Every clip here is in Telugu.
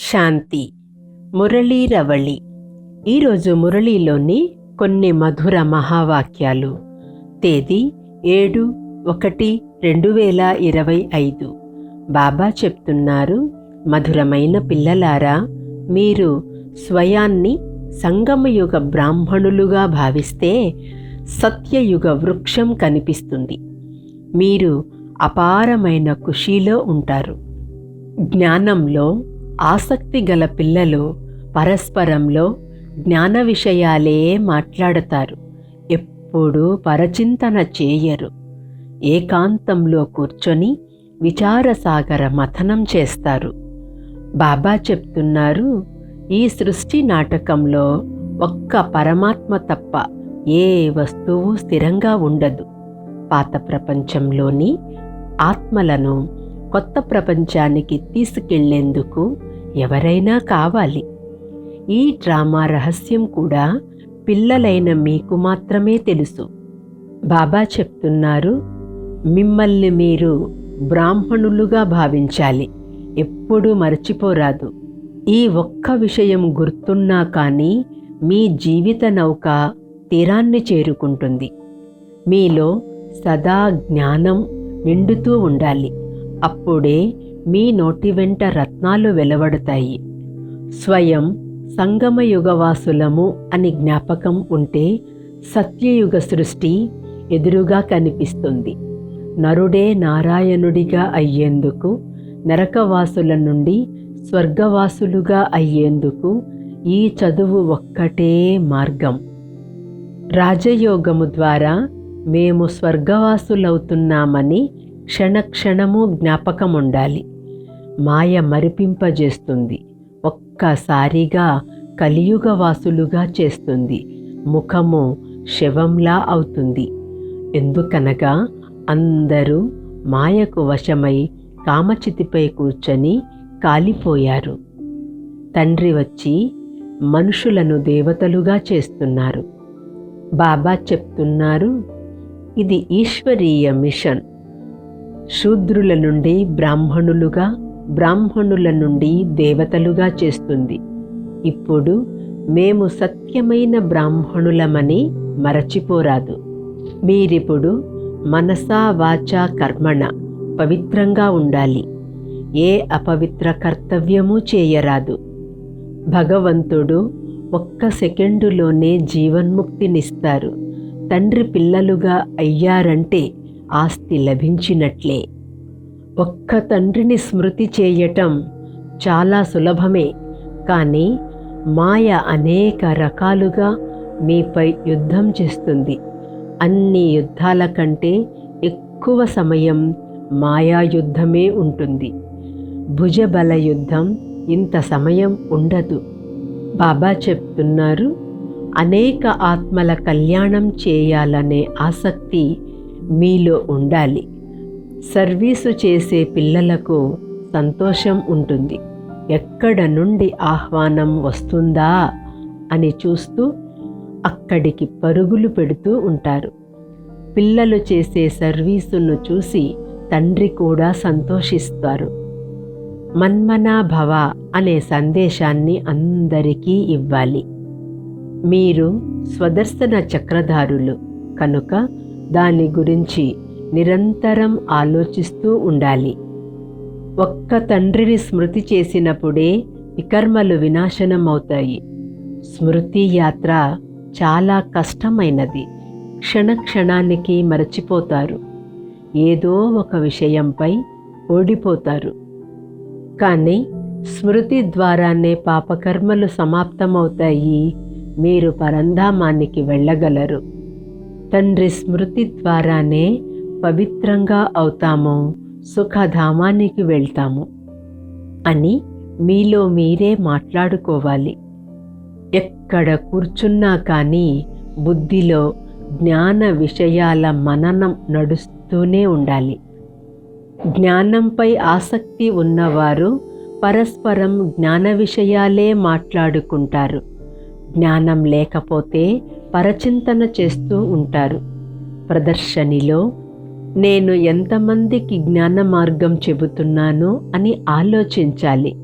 శాంతి. మురళీ రవళి ఈరోజు మురళీలోని కొన్ని మధుర మహావాక్యాలు. తేదీ ఏడు ఒకటి రెండు వేల ఇరవై ఐదు. బాబా చెప్తున్నారు మధురమైన పిల్లలారా మీరు స్వయాన్ని సంగమయుగ బ్రాహ్మణులుగా భావిస్తే సత్యయుగ వృక్షం కనిపిస్తుంది. మీరు అపారమైన ఖుషీలో ఉంటారు. జ్ఞానంలో ఆసక్తి గల పిల్లలు పరస్పరంలో జ్ఞాన విషయాలే మాట్లాడతారు. ఎప్పుడూ పరచింతన చేయరు. ఏకాంతంలో కూర్చొని విచారసాగర మథనం చేస్తారు. బాబా చెప్తున్నారు ఈ సృష్టి నాటకంలో ఒక్క పరమాత్మ తప్ప ఏ వస్తువు స్థిరంగా ఉండదు. పాత ప్రపంచంలోని ఆత్మలను కొత్త ప్రపంచానికి తీసుకెళ్ళేందుకు ఎవరైనా కావాలి. ఈ డ్రామా రహస్యం కూడా పిల్లలైన మీకు మాత్రమే తెలుసు. బాబా చెప్తున్నారు మిమ్మల్ని మీరు బ్రాహ్మణులుగా భావించాలి. ఎప్పుడూ మర్చిపోరాదు. ఈ ఒక్క విషయం గుర్తున్నా కానీ మీ జీవిత నౌక తీరాన్ని చేరుకుంటుంది. మీలో సదా జ్ఞానం నిండుతూ ఉండాలి. అప్పుడే మీ నోటి వెంట రత్నాలు వెలువడతాయి. స్వయం సంగమయుగవాసులము అని జ్ఞాపకం ఉంటే సత్యయుగ సృష్టి ఎదురుగా కనిపిస్తుంది. నరుడే నారాయణుడిగా అయ్యేందుకు నరకవాసుల నుండి స్వర్గవాసులుగా అయ్యేందుకు ఈ చదువు ఒక్కటే మార్గం. రాజయోగము ద్వారా మేము స్వర్గవాసులవుతున్నామని క్షణక్షణము జ్ఞాపకం ఉండాలి మాయ మరిపింపజేస్తుంది. ఒక్కసారిగా కలియుగవాసులుగా చేస్తుంది. ముఖము శవంలా అవుతుంది. ఎందుకనగా అందరూ మాయకు వశమై కామచితిపై కూర్చొని కాలిపోయారు. తండ్రి వచ్చి మనుషులను దేవతలుగా చేస్తున్నారు. బాబా చెప్తున్నారు ఇది ఈశ్వరీయ మిషన్. శూద్రుల నుండి బ్రాహ్మణులుగా బ్రాహ్మణుల నుండి దేవతలుగా చేస్తుంది. ఇప్పుడు మేము సత్యమైన బ్రాహ్మణులమని మరచిపోరాదు. మీరిప్పుడు మనసా వాచా కర్మణ పవిత్రంగా ఉండాలి. ఏ అపవిత్ర కర్తవ్యము చేయరాదు. భగవంతుడు ఒక్క సెకండులోనే జీవన్ముక్తినిస్తారు. తండ్రి పిల్లలుగా అయ్యారంటే ఆస్తి లభించినట్లే. ఒక్క తండ్రిని స్మృతి చేయటం చాలా సులభమే. కానీ మాయ అనేక రకాలుగా మీపై యుద్ధం చేస్తుంది. అన్ని యుద్ధాల కంటే ఎక్కువ సమయం మాయా యుద్ధమే ఉంటుంది. భుజబల యుద్ధం ఇంత సమయం ఉండదు. బాబా చెప్తున్నారు అనేక ఆత్మల కళ్యాణం చేయాలనే ఆసక్తి మీలో ఉండాలి. సర్వీసు చేసే పిల్లలకు సంతోషం ఉంటుంది. ఎక్కడ నుండి ఆహ్వానం వస్తుందా అని చూస్తూ అక్కడికి పరుగులు పెడుతూ ఉంటారు. పిల్లలు చేసే సర్వీసును చూసి తండ్రి కూడా సంతోషిస్తారు. మన్మనా భవ అనే సందేశాన్ని అందరికీ ఇవ్వాలి. మీరు స్వదర్శన చక్రధారులు కనుక దాని గురించి నిరంతరం ఆలోచిస్తూ ఉండాలి. ఒక్క తండ్రిని స్మృతి చేసినప్పుడే వికర్మలు వినాశనం అవుతాయి స్మృతి యాత్ర చాలా కష్టమైనది. క్షణక్షణానికి మరచిపోతారు. ఏదో ఒక విషయంపై ఓడిపోతారు. కానీ స్మృతి ద్వారానే పాపకర్మలు సమాప్తమవుతాయి. మీరు పరంధామానికి వెళ్ళగలరు. తండ్రి స్మృతి ద్వారానే పవిత్రంగా అవుతాము సుఖధామానికి వెళ్తాము అని మీలో మీరే మాట్లాడుకోవాలి. ఎక్కడ కూర్చున్నా కానీ బుద్ధిలో జ్ఞాన విషయాల మననం నడుస్తూనే ఉండాలి. జ్ఞానంపై ఆసక్తి ఉన్నవారు పరస్పరం జ్ఞాన విషయాలే మాట్లాడుకుంటారు. జ్ఞానం లేకపోతే పరచింతన చేస్తూ ఉంటారు. ప్రదర్శనిలో నేను ఎంతమందికి జ్ఞాన మార్గం చెబుతున్నానో అని ఆలోచించాలి.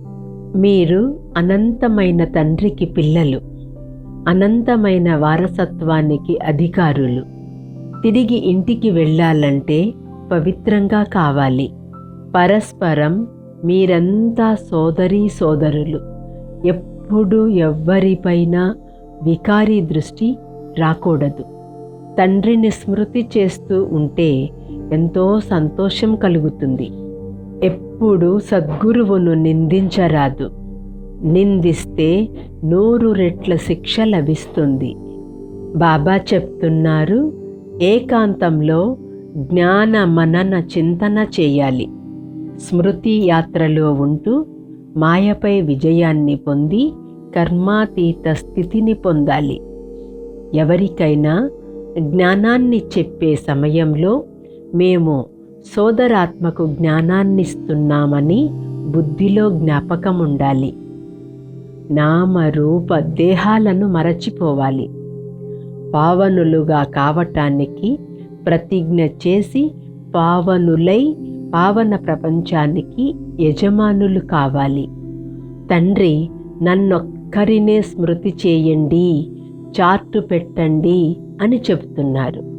మీరు అనంతమైన తండ్రికి పిల్లలు అనంతమైన వారసత్వానికి అధికారులు. తిరిగి ఇంటికి వెళ్ళాలంటే పవిత్రంగా కావాలి. పరస్పరం మీరంతా సోదరీ సోదరులు. ఎప్పుడు ఎవ్వరిపైన వికారీ దృష్టి రాకూడదు. తండ్రిని స్మృతి చేస్తూ ఉంటే ఎంతో సంతోషం కలుగుతుంది. ఎప్పుడు సద్గురువును నిందించరాదు. నిందిస్తే నూరు రెట్ల శిక్ష లభిస్తుంది. బాబా చెప్తున్నారు ఏకాంతంలో జ్ఞాన మనన చింతన చేయాలి. స్మృతి యాత్రలో ఉంటూ మాయపై విజయాన్ని పొంది కర్మాతీత స్థితిని పొందాలి. ఎవరికైనా జ్ఞానాన్ని చెప్పే సమయంలో మేము సోదరాత్మకు జ్ఞానాన్నిస్తున్నామని బుద్ధిలో జ్ఞాపకం ఉండాలి నామరూప దేహాలను మరచిపోవాలి. పావనులుగా కావటానికి ప్రతిజ్ఞ చేసి పావనులై పావన ప్రపంచానికి యజమానులు కావాలి. తండ్రి నన్నొక్కరినే స్మృతి చేయండి చార్టు పెట్టండి అని చెబుతున్నారు.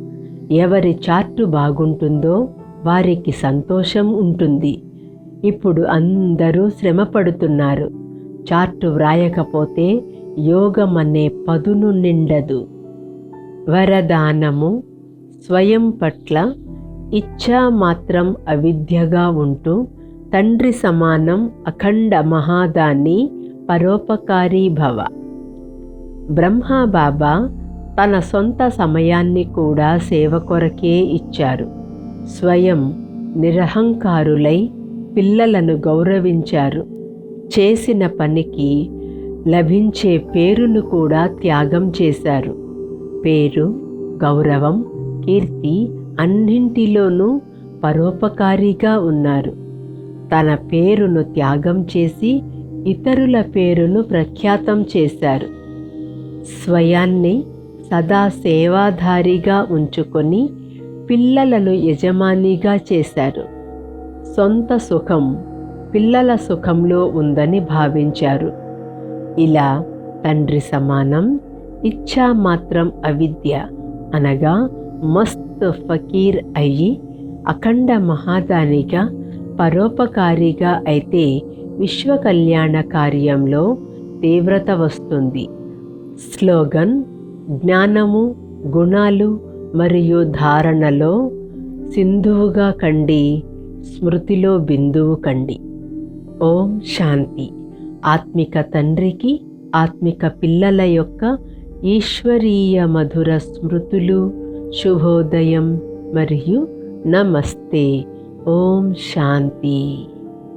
ఎవరి చార్టు బాగుంటుందో వారికి సంతోషం ఉంటుంది. ఇప్పుడు అందరూ శ్రమ పడుతున్నారు చార్టు వ్రాయకపోతే యోగం అనే పదును నిండదు. వరదానము స్వయం పట్ల ఇచ్ఛా మాత్రం అవిద్యగా ఉంటూ తండ్రి సమానం అఖండ మహాదాని పరోపకారీ భవ. బ్రహ్మబాబా తన సొంత సమయాన్ని కూడా సేవ కొరకే ఇచ్చారు. స్వయం నిరహంకారులై పిల్లలను గౌరవించారు. చేసిన పనికి లభించే పేరును కూడా త్యాగం చేశారు. పేరు గౌరవం కీర్తి అన్నింటిలోనూ పరోపకారిగా ఉన్నారు. తన పేరును త్యాగం చేసి ఇతరుల పేరును ప్రఖ్యాతం చేశారు. స్వయాన్ని సదా సేవాధారిగా ఉంచుకొని పిల్లలను యజమానిగా చేశారు. సొంత సుఖం పిల్లల సుఖంలో ఉందని భావించారు. ఇలా తండ్రి సమానం ఇచ్చా మాత్రం అవిద్య అనగా మస్త్ ఫకీర్ అయ్యి అఖండ మహాదానిగా పరోపకారిగా అయితే విశ్వ కళ్యాణ కార్యంలో తీవ్రత వస్తుంది. స్లోగన్ జ్ఞానము గుణాలు మరియు ధారణలో సింధువుగా కండి స్మృతిలో బిందువు కండి. ఓం శాంతి. ఆత్మిక తండ్రికి ఆత్మిక పిల్లల యొక్క ఈశ్వరీయ మధుర స్మృతులు శుభోదయం మరియు నమస్తే. ఓం శాంతి.